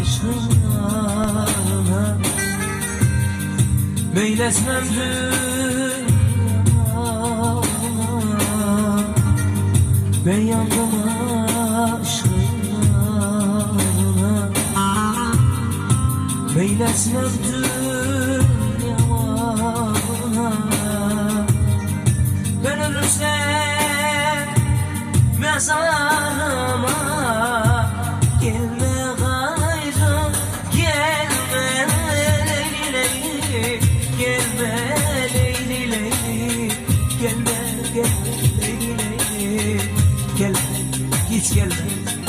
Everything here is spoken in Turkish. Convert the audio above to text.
aşkına Meyleslem dünyana Ben yandım aşkına Meyleslem dünyana Ben ölürsem mezarıma Gelme leyli leyli. Gelme gelme leyli leyli. Gelme hiç gelme